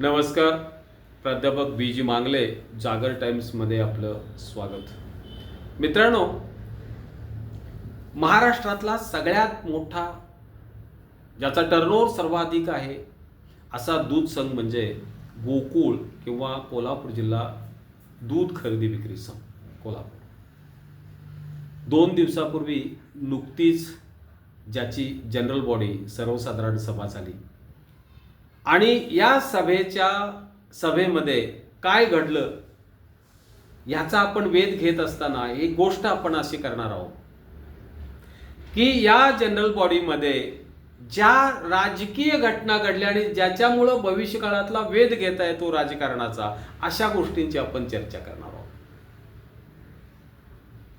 नमस्कार. प्राध्यापक बी जी मांगले जागर टाइम्समध्ये आपलं स्वागत. मित्रांनो महाराष्ट्रातला सगळ्यात मोठा ज्याचा टर्नओव्हर सर्वाधिक आहे असा दूध संघ म्हणजे गोकुळ किंवा कोल्हापूर जिल्हा दूध खरेदी विक्री संघ कोल्हापूर. दोन दिवसापूर्वी नुकतीच ज्याची जनरल बॉडी सर्वसाधारण सभा झाली आणि या सभेच्या सभेमध्ये काय घडलं याचा आपण वेध घेत असताना एक गोष्ट आपण अशी करणार आहोत की या जनरल बॉडीमध्ये ज्या राजकीय घटना घडल्या आणि ज्याच्यामुळं भविष्यकाळातला वेध घेता येतो राजकारणाचा अशा गोष्टींची आपण चर्चा करणार आहोत.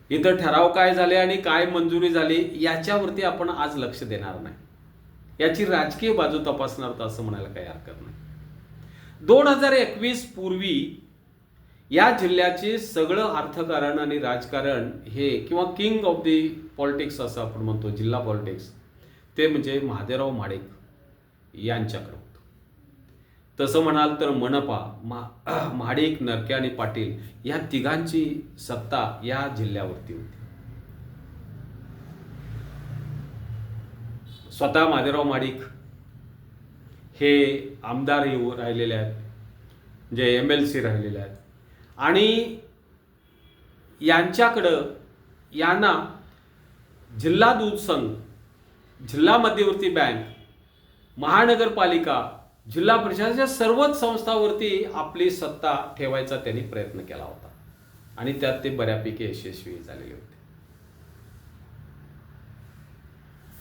इथं ठराव काय झाले आणि काय मंजुरी झाली याच्यावरती आपण आज लक्ष देणार नाही. याची राजकीय बाजू तपासणार तर असं म्हणायला काही हरकत नाही. दोन हजार एकवीस पूर्वी या जिल्ह्याचे सगळं अर्थकारण आणि राजकारण हे किंवा किंग ऑफ दी पॉलिटिक्स असं आपण म्हणतो जिल्हा पॉलिटिक्स ते म्हणजे महादेवराव माडेक यांच्याकडे होतं. तसं म्हणाल तर मनपा मा महाडिक नरके आणि पाटील या तिघांची सत्ता या जिल्ह्यावरती होती. स्वतः माधेराव माडिक हे आमदार येऊ राहिलेले आहेत जे एम एल सी राहिलेले आहेत. आणि यांच्याकडं यांना जिल्हा दूध संघ जिल्हा मध्यवर्ती बँक महानगरपालिका जिल्हा परिषदेच्या सर्वच संस्थावरती आपली सत्ता ठेवायचा त्यांनी प्रयत्न केला होता. आणि त्यात ते बऱ्यापैकी यशस्वी झालेले होते.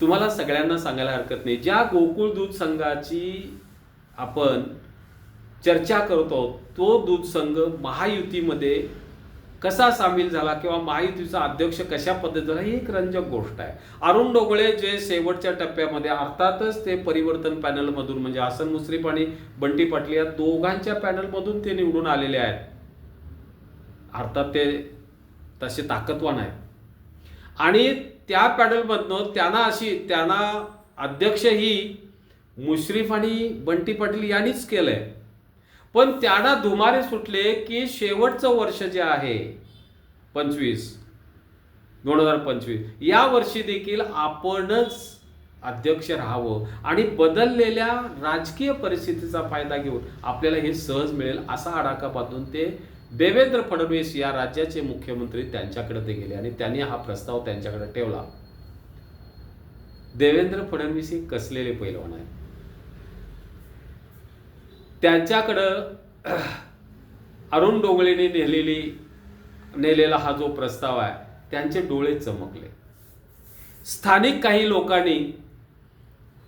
तुम्हाला सगळ्यांना सांगायला हरकत नाही. ज्या गोकुळ दूध संघाची आपण चर्चा करतो तो दूध संघ महायुतीमध्ये कसा सामील झाला किंवा महायुतीचा अध्यक्ष कशा पद्धतीचा झाला ही एक रंजक गोष्ट आहे. अरुण डोगळे जे शेवटच्या टप्प्यामध्ये अर्थातच ते परिवर्तन पॅनलमधून म्हणजे हसन मुश्रीफ आणि बंटी पाटील या दोघांच्या पॅनलमधून ते निवडून आलेले आहेत. अर्थात ते तसे ताकदवान आहेत. आणि त्या पॅडलमधनं त्यांना अशी त्यांना अध्यक्ष ही मुश्रीफ आणि बंटी पाटील यांनीच केलंय. पण त्यांना धुमारे सुटले की शेवटचं वर्ष जे आहे पंचवीस दोन हजार पंचवीस या वर्षी देखील आपणच अध्यक्ष राहावं आणि बदललेल्या राजकीय परिस्थितीचा फायदा घेऊन आपल्याला हे सहज मिळेल असा आडाखा बांधून ते देवेंद्र फडणवीस या राज्याचे मुख्यमंत्री त्यांच्याकडे ते गेले आणि त्यांनी हा प्रस्ताव त्यांच्याकडे ठेवला. देवेंद्र फडणवीस हे कसलेले पैलवान आहेत? त्यांच्याकडं अरुण डोंगळेने नेलेली नेलेला हा जो प्रस्ताव आहे त्यांचे डोळे चमकले. स्थानिक काही लोकांनी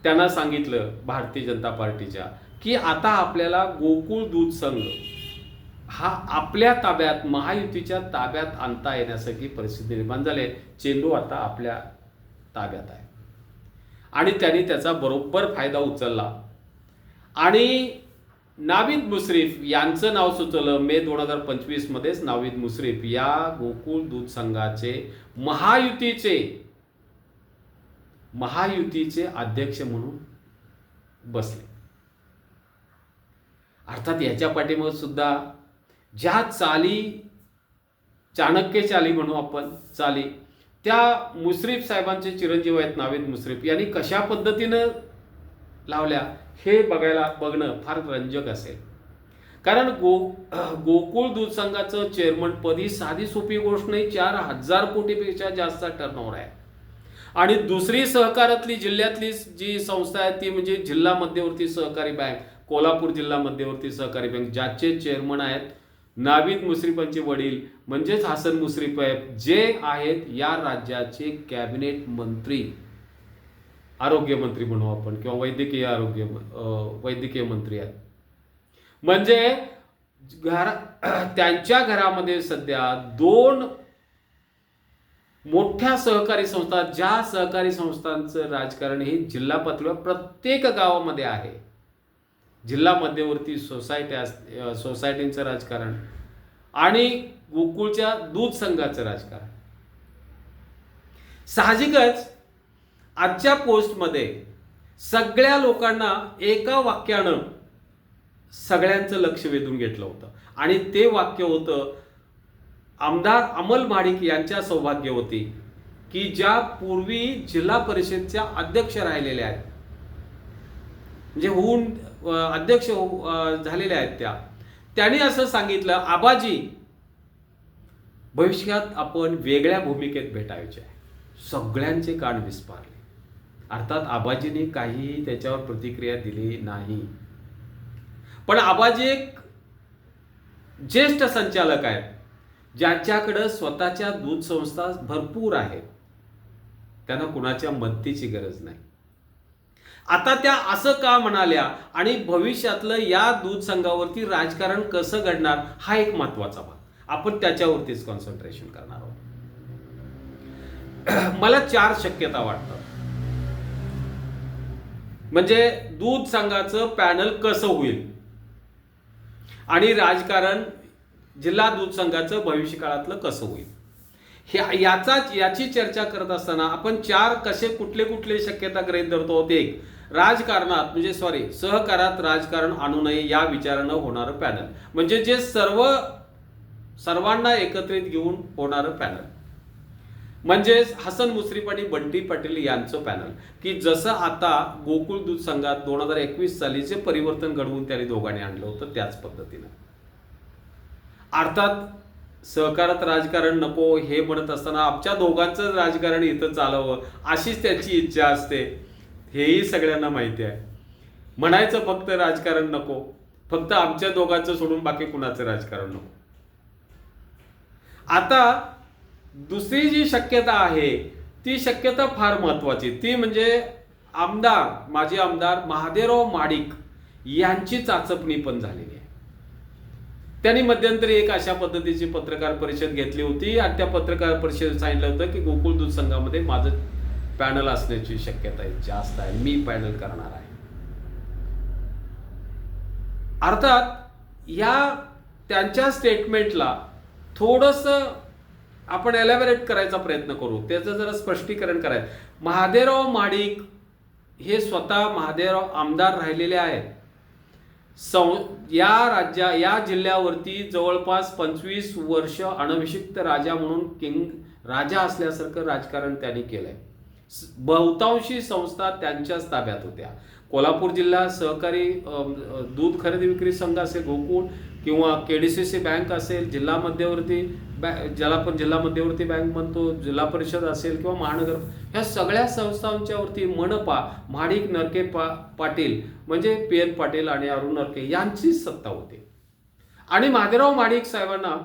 त्यांना सांगितलं भारतीय जनता पार्टीच्या की आता आपल्याला गोकुळ दूध संघ हा आपल्या ताब्यात महायुतीच्या ताब्यात आणता येण्यासाठी परिस्थिती निर्माण झाली आहे. चेंडू आता आपल्या ताब्यात आहे. आणि त्यांनी त्याचा बरोबर फायदा उचलला. आणि नाविद मुश्रीफ यांचं नाव सुचवलं. मे दोन हजार पंचवीसमध्येच नाविद मुश्रीफ या गोकुळ दूध संघाचे महायुतीचे महायुतीचे अध्यक्ष म्हणून बसले. अर्थात याच्या पाठीमध्ये सुद्धा ज्या चाली चाणक्य चाली म्हणू आपण चाली त्या मुश्रीफ साहेबांचे चिरंजीव आहेत नावेद मुश्रीफ. यांनी कशा पद्धतीनं लावल्या हे बघायला बघणं फार रंजक असेल. कारण गो गोकुळ दूध संघाचं ही साधी सोपी गोष्ट नाही चार हजार कोटीपेक्षा जास्त टर्नओव्हर आहे. आणि दुसरी सहकारातली जिल्ह्यातली जी संस्था आहे ती म्हणजे जिल्हा मध्यवर्ती सहकारी बँक कोल्हापूर जिल्हा मध्यवर्ती सहकारी बँक ज्याचे चेअरमन आहेत नाविद मुश्रीफांचे वडील म्हणजेच हसन मुश्रीफ जे आहेत या राज्याचे कॅबिनेट मंत्री आरोग्य मंत्री म्हणू आपण किंवा वैद्यकीय आरोग्य वैद्यकीय मंत्री आहेत. म्हणजे घर त्यांच्या घरामध्ये सध्या दोन मोठ्या सहकारी संस्था ज्या सहकारी संस्थांचं राजकारण हे जिल्हा पातळीवर प्रत्येक गावामध्ये आहे. जिल्हा मध्यवर्ती सोसायटी अस सोसायटींचं राजकारण. आणि गोकुळच्या दूध संघाचं राजकारण. साहजिकच आजच्या पोस्टमध्ये सगळ्या लोकांना एका वाक्यानं सगळ्यांचं लक्ष वेधून घेतलं होतं. आणि ते वाक्य होतं आमदार अमल माडिक यांच्या सौभाग्य होती की ज्या पूर्वी जिल्हा परिषदच्या अध्यक्ष राहिलेल्या आहेत. म्हणजे होऊन अध्यक्ष झालेल्या आहेत त्या. त्यांनी असं सांगितलं आबाजी भविष्यात आपण वेगळ्या भूमिकेत भेटायचे आहे. सगळ्यांचे कान विस्पारले अर्थात आबाजीने काही त्याच्यावर प्रतिक्रिया दिली नाही. पण आबाजी एक ज्येष्ठ संचालक आहेत ज्यांच्याकडं स्वतःच्या दूध संस्था भरपूर आहेत. त्यांना कुणाच्या मदतीची गरज नाही. आता त्या असं का म्हणाल्या आणि भविष्यातलं या दूध संघावरती राजकारण कसं घडणार हा एक महत्त्वाचा भाग. आपण त्याच्यावरतीच कॉन्सन्ट्रेशन करणार आहोत. मला चार शक्यता वाटतात. म्हणजे दूध संघाचं पॅनल कसं होईल? आणि राजकारण जिल्हा दूध संघाचं भविष्य काळातलं कसं होईल? ह्या याचाच याची चर्चा करत असताना आपण चार कसे कुठले कुठले शक्यता गृहीत धरतो? ते एक राजकारणात म्हणजे सॉरी सहकारात राजकारण आणू नये या विचारानं होणारं पॅनल. म्हणजे जे सर्व सर्वांना एकत्रित घेऊन होणारं पॅनल. म्हणजेच हसन मुश्रीफ आणि बंटी पाटील यांचं पॅनल. की जसं आता गोकुळ दूध संघात दोन हजार एकवीस साली जे परिवर्तन घडवून त्यांनी दोघांनी आणलं होतं त्याच पद्धतीनं. अर्थात सहकारात राजकारण नको हे म्हणत असताना आमच्या दोघांचं राजकारण इथं चालावं अशीच त्याची इच्छा असते. हेही सगळ्यांना माहिती आहे. म्हणायचं फक्त राजकारण नको. फक्त आमच्या दोघांचं सोडून बाकी कुणाचं राजकारण नको. आता दुसरी जी शक्यता आहे ती शक्यता फार महत्वाची ती म्हणजे आमदार माजी आमदार महादेवराव माडिक यांची चाचपणी पण झालेली आहे. त्यांनी मध्यंतरी एक अशा पद्धतीची पत्रकार परिषद घेतली होती आणि त्या पत्रकार परिषदेत सांगितलं होतं की गोकुळ दूध संघामध्ये माझं पॅनल असण्याची शक्यता आहे जास्त आहे. मी पॅनल करणार आहे. अर्थात या त्यांच्या स्टेटमेंटला थोडस आपण एलॅबरेट करायचा प्रयत्न करू. त्याचं जरा स्पष्टीकरण करायचं. महादेवराव माडिक हे स्वतः महादेवराव आमदार राहिलेले आहेत. सं या राज्या या जिल्ह्यावरती जवळपास पंचवीस वर्ष अनभिषिक्त राजा म्हणून किंग राजा असल्यासारखं राजकारण त्यांनी केलंय. बहुतांशी संस्था त्यांच्याच ताब्यात होत्या. कोल्हापूर जिल्हा सहकारी दूध खरेदी विक्री संघ असेल गोकुळ किंवा केडीसीसी बँक असेल जिल्हा मध्यवर्ती बँक ज्याला आपण जिल्हा मध्यवर्ती बँक म्हणतो जिल्हा परिषद असेल किंवा महानगर ह्या सगळ्या संस्थांच्यावरती मनपा महाडिक नरके पा पाटील म्हणजे पी एन पाटील आणि अरुण नरके यांचीच सत्ता होती. आणि महादेवराव माडिक साहेबांना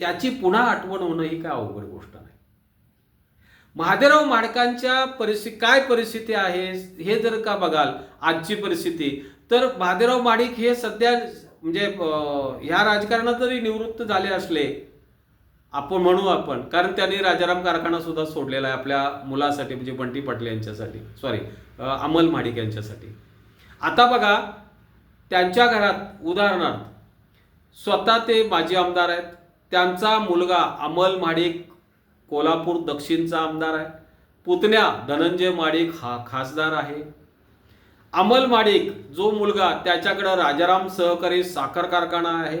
त्याची पुन्हा आठवण होणं ही काय अवघड गोष्ट नाही. महादेवराव माडकांच्या परिस्थिती काय परिस्थिती आहे हे जर का बघाल आजची परिस्थिती तर महादेवराव माडिक हे सध्या म्हणजे ह्या राजकारणात जरी निवृत्त झाले असले आपण म्हणू आपण कारण त्यांनी राजाराम कारखाना सुद्धा सोडलेला आहे आपल्या मुलासाठी म्हणजे बंटी पाटील यांच्यासाठी सॉरी अमल माडिक यांच्यासाठी. आता बघा त्यांच्या घरात उदाहरणार्थ स्वतः ते माजी आमदार आहेत त्यांचा मुलगा अमल माडिक कोल्हापूर दक्षिणचा आमदार आहे. पुतण्या धनंजय माडिक हा खासदार आहे. अमल माडिक जो मुलगा त्याच्याकडं राजाराम सहकारी साखर कारखाना आहे.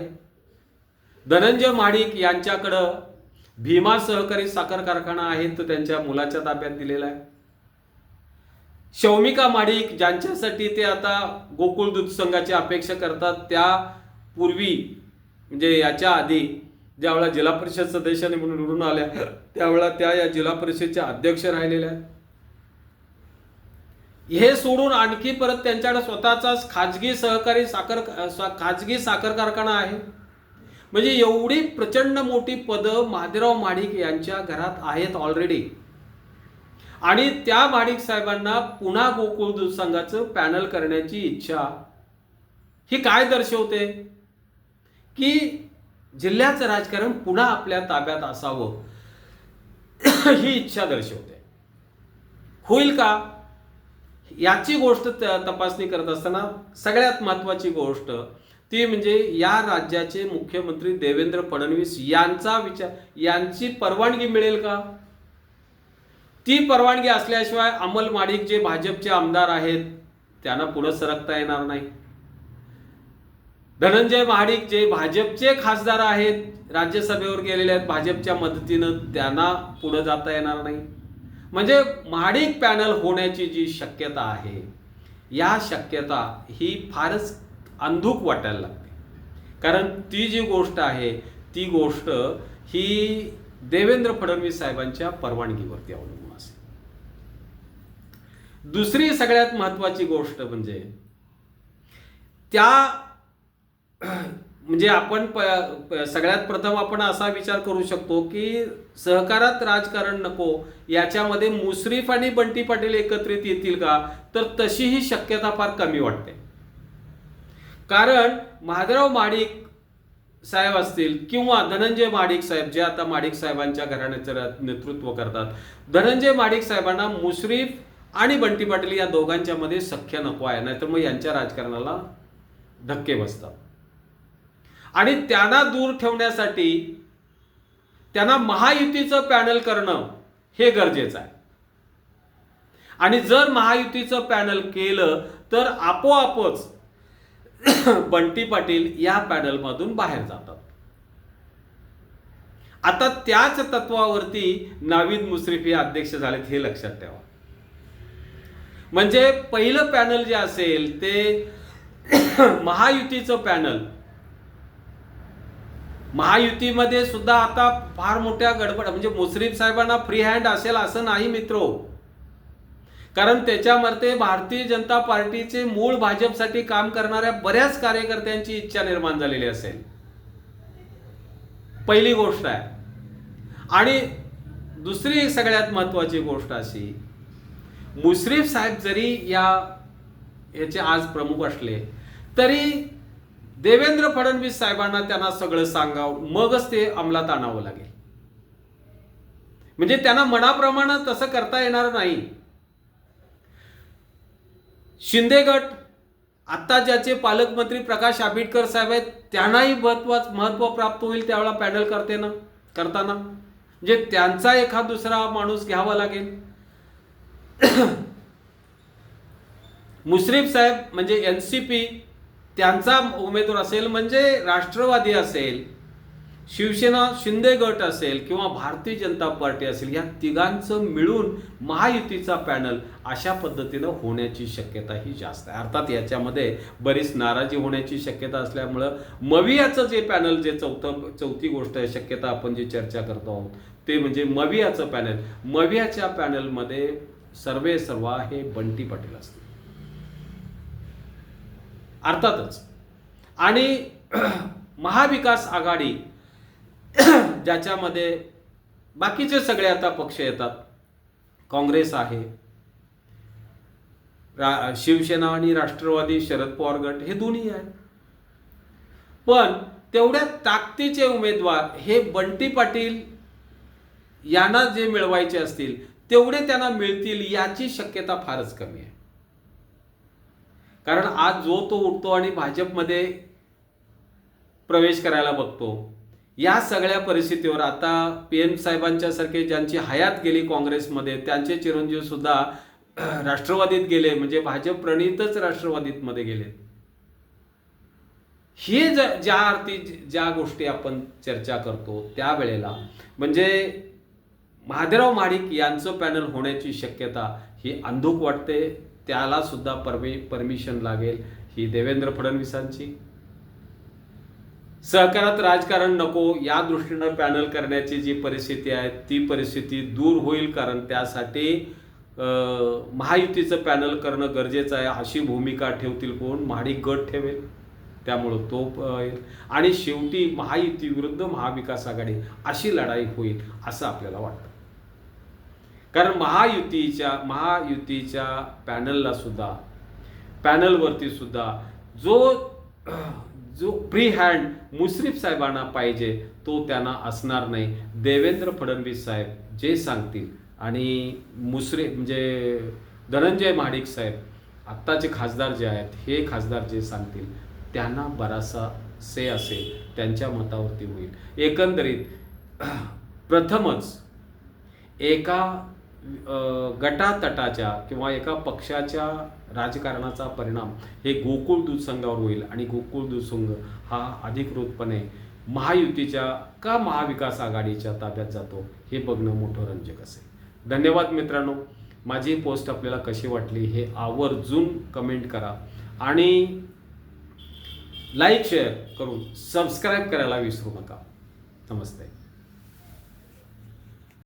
धनंजय माडिक यांच्याकडं भीमा सहकारी साखर कारखाना आहे तो त्यांच्या मुलाच्या ताब्यात दिलेला आहे. शौमिका माडिक ज्यांच्यासाठी ते आता गोकुळ दूध संघाची अपेक्षा करतात त्या पूर्वी म्हणजे याच्या आधी ज्यावेळा जिल्हा परिषद सदस्याने म्हणून निवडून आल्या त्यावेळेला त्या या जिल्हा परिषदच्या अध्यक्ष राहिलेल्या आहेत. हे सोडून आणखी परत त्यांच्याकडे स्वतःचा खाजगी सहकारी साखर खाजगी साखर कारखाना आहे. म्हणजे एवढी प्रचंड मोठी पदं महादेवराव माडिक यांच्या घरात आहेत ऑलरेडी आणि त्या माडिक साहेबांना पुन्हा गोकुळ दूध संघाचं पॅनल करण्याची इच्छा ही काय दर्शवते? की जिल्ह्याचं राजकारण पुन्हा आपल्या ताब्यात असावं. ही इच्छा दर्शवते. होईल का? याची गोष्ट त- तपासणी करत असताना सगळ्यात महत्वाची गोष्ट ती म्हणजे या राज्याचे मुख्यमंत्री देवेंद्र फडणवीस यांचा विचार यांची परवानगी मिळेल का? ती परवानगी असल्याशिवाय अमल माडिक जे भाजपचे आमदार आहेत त्यांना पुढे सरकता येणार नाही. धनंजय महाडिक जे भाजपचे खासदार आहेत राज्यसभेवर गेलेले आहेत भाजपच्या मदतीनं त्यांना पुढे जाता येणार नाही. म्हणजे महाडिक पॅनल होण्याची जी शक्यता आहे या शक्यता ही फारच अंधूक वाटायला लागते. कारण ती जी गोष्ट आहे ती गोष्ट ही देवेंद्र फडणवीस साहेबांच्या परवानगीवरती अवलंबून असेल दुसरी सगळ्यात महत्वाची गोष्ट म्हणजे त्या म्हणजे आपण प प- सगळ्यात प्रथम आपण असा विचार करू शकतो की सहकारात राजकारण नको याच्यामध्ये मुश्रीफ आणि बंटी पाटील एकत्रित येतील का? तर तशी ही शक्यता फार कमी वाटते. कारण महादेवराव माडिक साहेब असतील किंवा धनंजय माडिक साहेब जे आता माडिक साहेबांच्या घराण्याचं नेतृत्व करतात धनंजय माडिक साहेबांना मुश्रीफ आणि बंटी पाटील या दोघांच्या मध्ये सख्य नको आहे नाहीतर मग यांच्या राजकारणाला धक्के बसतात. आणि त्यांना दूर ठेवण्यासाठी त्यांना महायुतीचं पॅनल करणं हे गरजेचं आहे. आणि जर महायुतीचं पॅनल केलं तर आपोआपच बंटी पाटील या पॅनलमधून बाहेर जातात. आता त्याच तत्वावरती नावीद मुश्रीफ हे अध्यक्ष झालेत हे लक्षात ठेवा. म्हणजे पहिलं पॅनल जे असेल ते महायुतीचं पॅनल महायुतीमध्ये सुद्धा आता फार मोठ्या गडबड म्हणजे मुश्रीफ साहेबांना फ्री हँड असेल असं नाही मित्रो. कारण त्याच्यामध्ये भारतीय जनता पार्टीचे मूळ भाजपसाठी काम करणाऱ्या बऱ्याच कार्यकर्त्यांची इच्छा निर्माण झालेली असेल. पहिली गोष्ट आहे. आणि दुसरी एक सगळ्यात महत्वाची गोष्ट अशी मुश्रीफ साहेब जरी या याचे आज प्रमुख असले तरी देवेंद्र फडणवीस साहेबांना त्यांना सगळं सांगावं. मगच ते अंमलात आणावं लागेल. म्हणजे त्यांना मनाप्रमाणे तसं करता येणार नाही. शिंदे गट आत्ता ज्याचे पालकमंत्री प्रकाश आंबेडकर साहेब आहेत त्यांनाही महत्त्व महत्त्व प्राप्त होईल त्यावेळेला पॅनल करते ना करताना. म्हणजे त्यांचा एखाद दुसरा माणूस घ्यावा लागेल. मुश्रीफ साहेब म्हणजे एन सी पी त्यांचा उमेदवार असेल म्हणजे राष्ट्रवादी असेल शिवसेना शिंदे गट असेल किंवा भारतीय जनता पार्टी असेल या तिघांचं मिळून महायुतीचा पॅनल अशा पद्धतीनं होण्याची शक्यता ही जास्त आहे. अर्थात याच्यामध्ये बरीच नाराजी होण्याची शक्यता असल्यामुळं मवियाचं जे पॅनल जे चौथं चौथी गोष्ट आहे शक्यता आपण जी चर्चा करतो आहोत ते म्हणजे मवियाचं पॅनल. मवियाच्या पॅनलमध्ये सर्वे सर्वा हे बंटी पाटील असतील. अर्थातच. आणि महाविकास आघाडी ज्याच्यामध्ये बाकीचे सगळे आता पक्ष येतात. काँग्रेस आहे. रा शिवसेना आणि राष्ट्रवादी शरद पवार गट हे दोन्ही आहेत. पण तेवढ्या ताकदीचे उमेदवार हे बंटी पाटील यांना जे मिळवायचे असतील तेवढे त्यांना मिळतील याची शक्यता फारच कमी आहे. कारण आज जो तो उठतो आणि भाजपमध्ये प्रवेश करायला बघतो या सगळ्या परिस्थितीवर आता पी एम साहेबांच्या सारखे ज्यांची हयात गेली काँग्रेसमध्ये त्यांचे चिरंजीव सुद्धा राष्ट्रवादीत गेले म्हणजे भाजप प्रणीतच राष्ट्रवादीत मध्ये गेले. हे ज ज्या अर्थी ज्या गोष्टी आपण चर्चा करतो त्यावेळेला म्हणजे महादेवराव महाडिक यांचं पॅनल होण्याची शक्यता ही अंधूक वाटते. त्याला सुद्धा परमिशन लागेल ही देवेंद्र फडणवीसांची. सहकारात राजकारण नको या दृष्टीनं पॅनल करण्याची जी परिस्थिती आहे ती परिस्थिती दूर होईल कारण त्यासाठी महायुतीचं पॅनल करणं गरजेचं आहे अशी भूमिका ठेवतील कोण? महाडी गट ठेवेल. त्यामुळं तो आणि शेवटी महायुती विरुद्ध महाविकास आघाडी अशी लढाई होईल असं आपल्याला वाटतं. कारण महायुतीच्या महायुतीच्या पॅनलला सुद्धा पॅनलवरती सुद्धा जो जो फ्री हँड मुश्रीफ साहेबांना पाहिजे तो त्यांना असणार नाही. देवेंद्र फडणवीस साहेब जे सांगतील. आणि मुश्रीफ म्हणजे धनंजय महाडिक साहेब आत्ताचे खासदार जे आहेत हे खासदार जे सांगतील त्यांना बरासा से असेल त्यांच्या मतावरती होईल. एकंदरीत प्रथमच एका गटातटाच्या किंवा एका पक्षाच्या राजकारणाचा परिणाम हे गोकुळ दूध संघावर होईल आणि गोकुळ दूध संघ हा अधिकृतपणे महायुतीच्या का महाविकास आघाडीच्या ताब्यात जातो हे बघणं मोठं रंजक असेल. धन्यवाद मित्रांनो. माझी पोस्ट आपल्याला कशी वाटली हे आवर्जून कमेंट करा आणि लाईक शेअर करून सबस्क्राईब करायला विसरू नका. नमस्ते.